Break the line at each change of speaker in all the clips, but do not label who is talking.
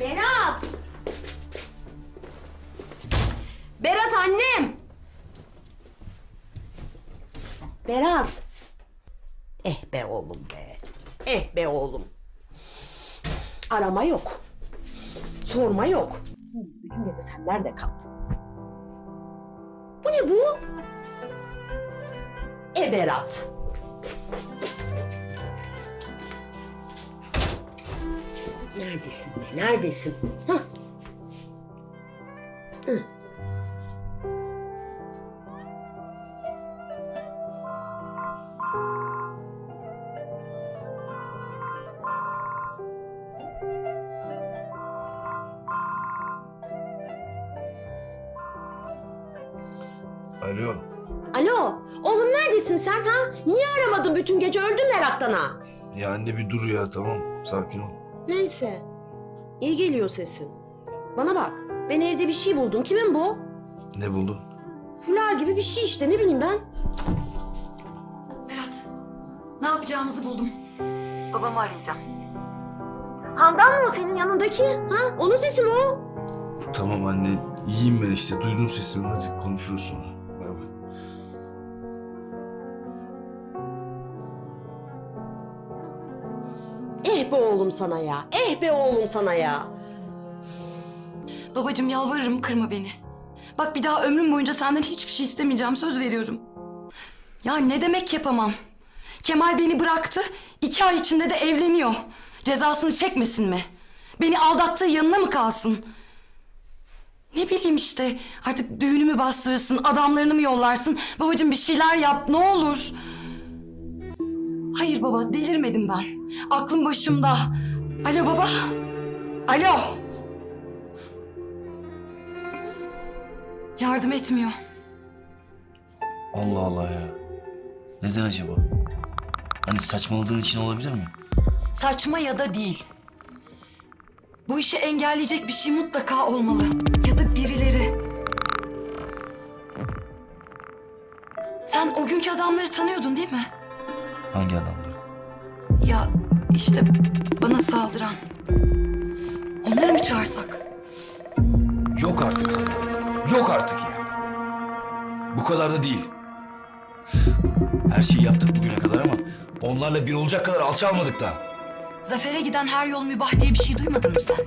Berat! Berat annem! Berat! Eh be oğlum be. Eh be oğlum. Arama yok. Sorma yok. Bütün gece sen nerede kaldın? Bu ne bu? E Berat. Neredesin be? Neredesin? Hah. Hı.
Alo.
Alo, oğlum neredesin sen ha? Niye aramadın bütün gece öldüm meraktan ha?
Ya anne bir dur ya tamam. Sakin ol.
Neyse, iyi geliyor sesin. Bana bak, ben evde bir şey buldum. Kimin bu?
Ne buldun?
Fular gibi bir şey işte, ne bileyim ben.
Berat, ne yapacağımızı buldum. Babamı arayacağım.
Handan mı o senin yanındaki? Ha? Onun sesi mi o?
Tamam anne. iyiyim ben işte. Duydum sesimi. Hadi konuşuruz sonra.
Oğlum sana ya, eh be oğlum sana ya.
Babacığım yalvarırım kırma beni. Bak bir daha ömrüm boyunca senden hiçbir şey istemeyeceğim söz veriyorum. Ya ne demek yapamam? Kemal beni bıraktı, iki ay içinde de evleniyor. Cezasını çekmesin mi? Beni aldattığı yanına mı kalsın? Ne bileyim işte artık düğünümü bastırırsın, adamlarını mı yollarsın? Babacığım bir şeyler yap ne olur. Hayır baba delirmedim ben. Aklım başımda. Alo baba. Alo. Yardım etmiyor.
Allah Allah ya. Neden acaba? Hani saçmaladığın için olabilir mi?
Saçma ya da değil. Bu işi engelleyecek bir şey mutlaka olmalı. Ya da birileri. Sen o günkü adamları tanıyordun değil mi?
Hangi adamları?
İşte bana saldıran. Onları mı çağırsak?
Yok artık Handan ya. Yok artık ya. Bu kadar da değil. Her şeyi yaptık bugüne kadar ama onlarla bir olacak kadar alçalmadık da.
Zafer'e giden her yol mübah diye bir şey duymadın mı sen?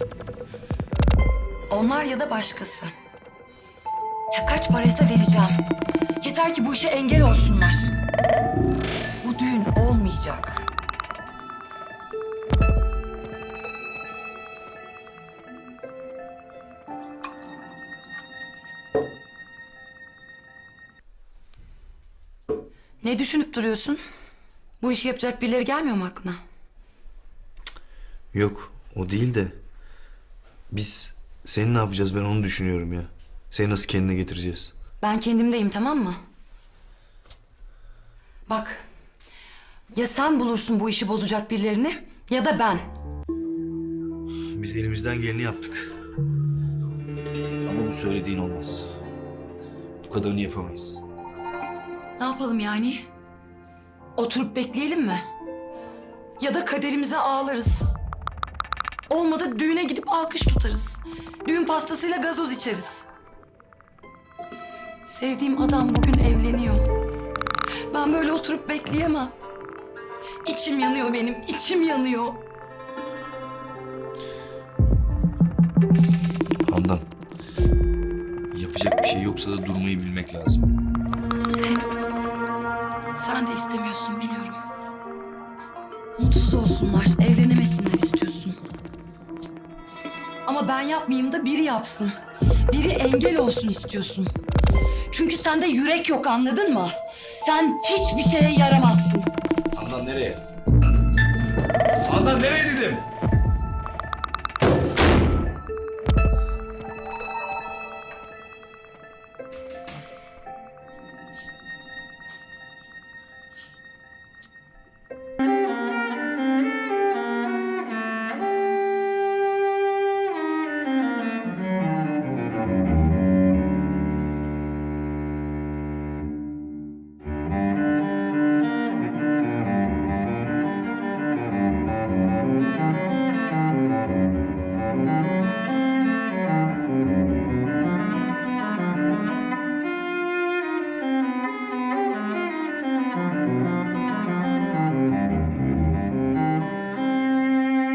Onlar ya da başkası. Ya kaç paraysa vereceğim. Yeter ki bu işe engel olsunlar. Bu düğün olmayacak. Ne düşünüp duruyorsun? Bu işi yapacak birileri gelmiyor mu aklına?
Yok o değil de biz seni ne yapacağız ben onu düşünüyorum ya. Seni nasıl kendine getireceğiz?
Ben kendimdeyim tamam mı? Bak. Ya sen bulursun bu işi bozacak birilerini ya da ben.
Biz elimizden geleni yaptık. Ama bu söylediğin olmaz. Bu kadarını yapamayız.
Ne yapalım yani? Oturup bekleyelim mi? Ya da kaderimize ağlarız. Olmadı düğüne gidip alkış tutarız. Düğün pastasıyla gazoz içeriz. Sevdiğim adam bugün evleniyor. Ben böyle oturup bekleyemem. İçim yanıyor benim, içim yanıyor.
Handan. Yapacak bir şey yoksa da durmayı bilmek lazım.
Sen de istemiyorsun biliyorum. Mutsuz olsunlar, evlenemesinler istiyorsun. Ama ben yapmayayım da biri yapsın. Biri engel olsun istiyorsun. Çünkü sende yürek yok anladın mı? Sen hiçbir şeye yaramazsın.
Handan nereye? Handan nereye dedim?